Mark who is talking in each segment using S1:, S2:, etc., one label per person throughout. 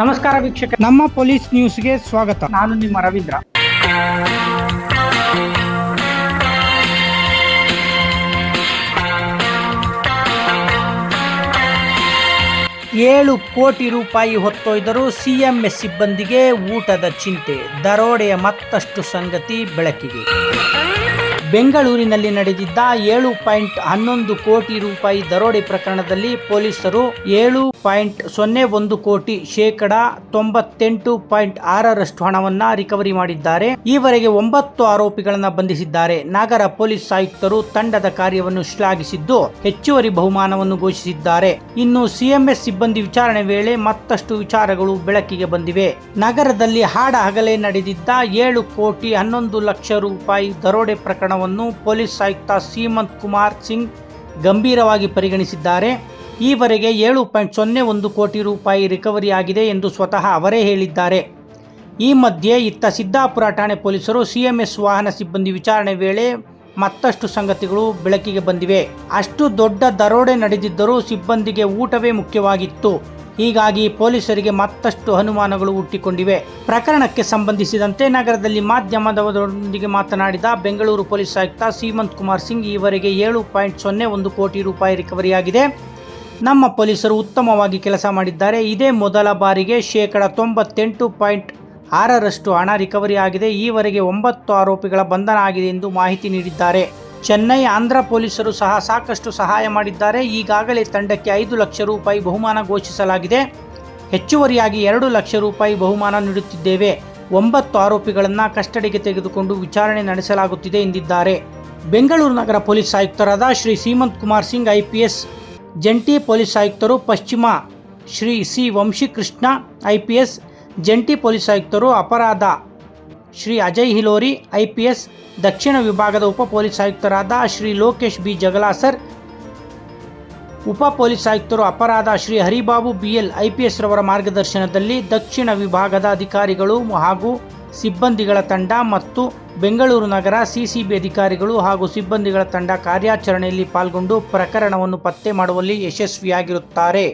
S1: ನಮಸ್ಕಾರ ವೀಕ್ಷಕ
S2: ನಮ್ಮ ಪೊಲೀಸ್ ನ್ಯೂಸ್ಗೆ ಸ್ವಾಗತ.
S1: ನಾನು ನಿಮ್ಮ ರವೀಂದ್ರ.
S2: ಏಳು ಕೋಟಿ ರೂಪಾಯಿ ಹೊತ್ತೊಯ್ದರೂ ಸಿಎಂಎಸ್ ಸಿಬ್ಬಂದಿಗೆ ಊಟದ ಚಿಂತೆ. ದರೋಡೆಯ ಮತ್ತಷ್ಟು ಸಂಗತಿ ಬೆಳಕಿಗೆ. ಬೆಂಗಳೂರಿನಲ್ಲಿ ನಡೆದಿದ್ದ ಏಳು ಪಾಯಿಂಟ್ ಹನ್ನೊಂದು ಕೋಟಿ ರೂಪಾಯಿ ದರೋಡೆ ಪ್ರಕರಣದಲ್ಲಿ ಪೊಲೀಸರು ಏಳು ಪಾಯಿಂಟ್ ಸೊನ್ನೆ ಒಂದು ಕೋಟಿ ಶೇಕಡ ತೊಂಬತ್ತೆಂಟು ಪಾಯಿಂಟ್ ಆರರಷ್ಟು ಹಣವನ್ನ ರಿಕವರಿ ಮಾಡಿದ್ದಾರೆ. ಈವರೆಗೆ ಒಂಬತ್ತು ಆರೋಪಿಗಳನ್ನ ಬಂಧಿಸಿದ್ದಾರೆ. ನಗರ ಪೊಲೀಸ್ ಆಯುಕ್ತರು ತಂಡದ ಕಾರ್ಯವನ್ನು ಶ್ಲಾಘಿಸಿದ್ದು ಹೆಚ್ಚುವರಿ ಬಹುಮಾನವನ್ನು ಘೋಷಿಸಿದ್ದಾರೆ. ಇನ್ನು ಸಿಎಂಎಸ್ ಸಿಬ್ಬಂದಿ ವಿಚಾರಣೆ ವೇಳೆ ಮತ್ತಷ್ಟು ವಿಚಾರಗಳು ಬೆಳಕಿಗೆ ಬಂದಿವೆ. ನಗರದಲ್ಲಿ ಹಾಡ ಹಗಲೇ ನಡೆದಿದ್ದ ಏಳು ಕೋಟಿ ಹನ್ನೊಂದು ಲಕ್ಷ ರೂಪಾಯಿ ದರೋಡೆ ಪ್ರಕರಣವನ್ನು ಪೊಲೀಸ್ ಆಯುಕ್ತ ಸೀಮಂತ್ ಕುಮಾರ್ ಸಿಂಗ್ ಗಂಭೀರವಾಗಿ ಪರಿಗಣಿಸಿದ್ದಾರೆ. ಈವರೆಗೆ ಏಳು ಪಾಯಿಂಟ್ ಸೊನ್ನೆ ಒಂದು ಕೋಟಿ ರೂಪಾಯಿ ರಿಕವರಿ ಆಗಿದೆ ಎಂದು ಸ್ವತಃ ಅವರೇ ಹೇಳಿದ್ದಾರೆ. ಈ ಮಧ್ಯೆ ಇತ್ತ ಸಿದ್ದಾಪುರ ಠಾಣೆ ಪೊಲೀಸರು ಸಿಎಂಎಸ್ ವಾಹನ ಸಿಬ್ಬಂದಿ ವಿಚಾರಣೆ ವೇಳೆ ಮತ್ತಷ್ಟು ಸಂಗತಿಗಳು ಬೆಳಕಿಗೆ ಬಂದಿವೆ. ಅಷ್ಟು ದೊಡ್ಡ ದರೋಡೆ ನಡೆದಿದ್ದರೂ ಸಿಬ್ಬಂದಿಗೆ ಊಟವೇ ಮುಖ್ಯವಾಗಿತ್ತು. ಹೀಗಾಗಿ ಪೊಲೀಸರಿಗೆ ಮತ್ತಷ್ಟು ಅನುಮಾನಗಳು ಹುಟ್ಟಿಕೊಂಡಿವೆ. ಪ್ರಕರಣಕ್ಕೆ ಸಂಬಂಧಿಸಿದಂತೆ ನಗರದಲ್ಲಿ ಮಾಧ್ಯಮದವರೊಂದಿಗೆ ಮಾತನಾಡಿದ ಬೆಂಗಳೂರು ಪೊಲೀಸ್ ಆಯುಕ್ತ ಸೀಮಂತ್ ಕುಮಾರ್ ಸಿಂಗ್, ಈವರೆಗೆ ಏಳು ಪಾಯಿಂಟ್ ಸೊನ್ನೆ ಒಂದು ಕೋಟಿ ರೂಪಾಯಿ ರಿಕವರಿಯಾಗಿದೆ. ನಮ್ಮ ಪೊಲೀಸರು ಉತ್ತಮವಾಗಿ ಕೆಲಸ ಮಾಡಿದ್ದಾರೆ. ಇದೇ ಮೊದಲ ಬಾರಿಗೆ ಶೇಕಡ ತೊಂಬತ್ತೆಂಟು ಪಾಯಿಂಟ್ ಆರರಷ್ಟು ಹಣ ರಿಕವರಿ ಆಗಿದೆ. ಈವರೆಗೆ ಒಂಬತ್ತು ಆರೋಪಿಗಳ ಬಂಧನ ಆಗಿದೆ ಎಂದು ಮಾಹಿತಿ ನೀಡಿದ್ದಾರೆ. ಚೆನ್ನೈ ಆಂಧ್ರ ಪೊಲೀಸರು ಸಹ ಸಾಕಷ್ಟು ಸಹಾಯ ಮಾಡಿದ್ದಾರೆ. ಈಗಾಗಲೇ ತಂಡಕ್ಕೆ ಐದು ಲಕ್ಷ ರೂಪಾಯಿ ಬಹುಮಾನ ಘೋಷಿಸಲಾಗಿದೆ. ಹೆಚ್ಚುವರಿಯಾಗಿ ಎರಡು ಲಕ್ಷ ರೂಪಾಯಿ ಬಹುಮಾನ ನೀಡುತ್ತಿದ್ದೇವೆ. ಒಂಬತ್ತು ಆರೋಪಿಗಳನ್ನು ಕಸ್ಟಡಿಗೆ ತೆಗೆದುಕೊಂಡು ವಿಚಾರಣೆ ನಡೆಸಲಾಗುತ್ತಿದೆ ಎಂದಿದ್ದಾರೆ. ಬೆಂಗಳೂರು ನಗರ ಪೊಲೀಸ್ ಆಯುಕ್ತರಾದ ಶ್ರೀ ಸೀಮಂತ್ ಕುಮಾರ್ ಸಿಂಗ್, ಐಪಿಎಸ್ ಜಂಟಿ ಪೊಲೀಸ್ ಆಯುಕ್ತರು ಪಶ್ಚಿಮ ಶ್ರೀ ಸಿ ವಂಶಿಕೃಷ್ಣ, ಐಪಿಎಸ್ ಜಂಟಿ ಪೊಲೀಸ್ ಆಯುಕ್ತರು ಅಪರಾಧ ಶ್ರೀ ಅಜಯ್ ಹಿಲೋರಿ ಐಪಿಎಸ್ ದಕ್ಷಿಣ ವಿಭಾಗದ ಉಪ ಪೊಲೀಸ್ ಆಯುಕ್ತರಾದ ಶ್ರೀ ಲೋಕೇಶ್ ಬಿ. ಜಗಲಾಸರ್, ಉಪ ಪೊಲೀಸ್ ಆಯುಕ್ತರು ಅಪರಾಧ ಶ್ರೀ ಹರಿಬಾಬು ಬಿಎಲ್ ಐಪಿಎಸ್ ರವರ ಮಾರ್ಗದರ್ಶನದಲ್ಲಿ ದಕ್ಷಿಣ ವಿಭಾಗದ ಅಧಿಕಾರಿಗಳು ಹಾಗೂ ಸಿಬ್ಬಂದಿಗಳ ತಂಡ ಮತ್ತು ಬೆಂಗಳೂರು ನಗರ ಸಿಸಿಬಿ ಅಧಿಕಾರಿಗಳು ಹಾಗೂ ಸಿಬ್ಬಂದಿಗಳ ತಂಡ ಕಾರ್ಯಾಚರಣೆಯಲ್ಲಿ ಪಾಲ್ಗೊಂಡು ಪ್ರಕರಣವನ್ನು ಪತ್ತೆ ಮಾಡುವಲ್ಲಿ ಯಶಸ್ವಿಯಾಗಿರುತ್ತಾರೆ.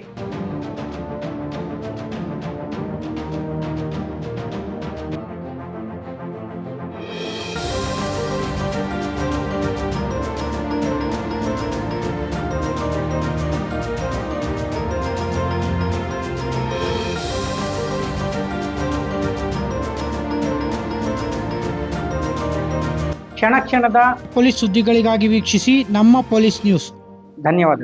S1: ಕ್ಷಣ ಕ್ಷಣದ
S2: ಪೊಲೀಸ್ ಸುದ್ದಿಗಳಿಗಾಗಿ ವೀಕ್ಷಿಸಿ ನಮ್ಮ ಪೊಲೀಸ್ ನ್ಯೂಸ್.
S1: ಧನ್ಯವಾದಗಳು.